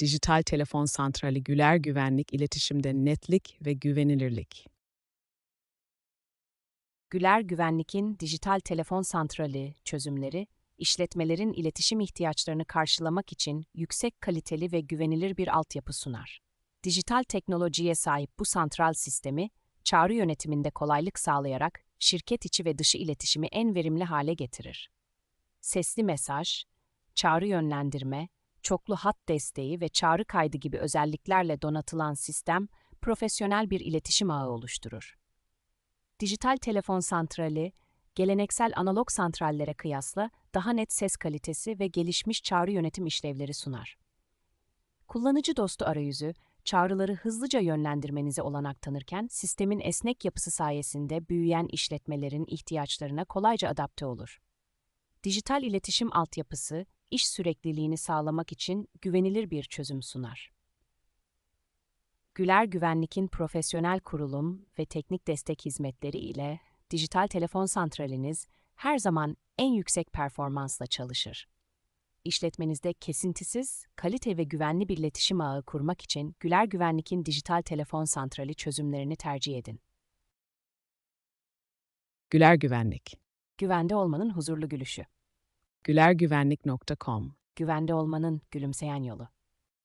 Dijital Telefon Santrali Güler Güvenlik iletişimde netlik ve güvenilirlik. Güler Güvenlik'in dijital telefon santrali çözümleri, işletmelerin iletişim ihtiyaçlarını karşılamak için yüksek kaliteli ve güvenilir bir altyapı sunar. Dijital teknolojiye sahip bu santral sistemi, çağrı yönetiminde kolaylık sağlayarak şirket içi ve dışı iletişimi en verimli hale getirir. Sesli mesaj, çağrı yönlendirme, çoklu hat desteği ve çağrı kaydı gibi özelliklerle donatılan sistem, profesyonel bir iletişim ağı oluşturur. Dijital telefon santrali, geleneksel analog santrallere kıyasla daha net ses kalitesi ve gelişmiş çağrı yönetim işlevleri sunar. Kullanıcı dostu arayüzü, çağrıları hızlıca yönlendirmenize olanak tanırken, sistemin esnek yapısı sayesinde büyüyen işletmelerin ihtiyaçlarına kolayca adapte olur. Dijital iletişim altyapısı, iş sürekliliğini sağlamak için güvenilir bir çözüm sunar. Güler Güvenlik'in profesyonel kurulum ve teknik destek hizmetleri ile dijital telefon santraliniz her zaman en yüksek performansla çalışır. İşletmenizde kesintisiz, kalite ve güvenli bir iletişim ağı kurmak için Güler Güvenlik'in dijital telefon santrali çözümlerini tercih edin. Güler Güvenlik. Güvende olmanın huzurlu gülüşü. gülergüvenlik.com Güvende olmanın gülümseyen yolu.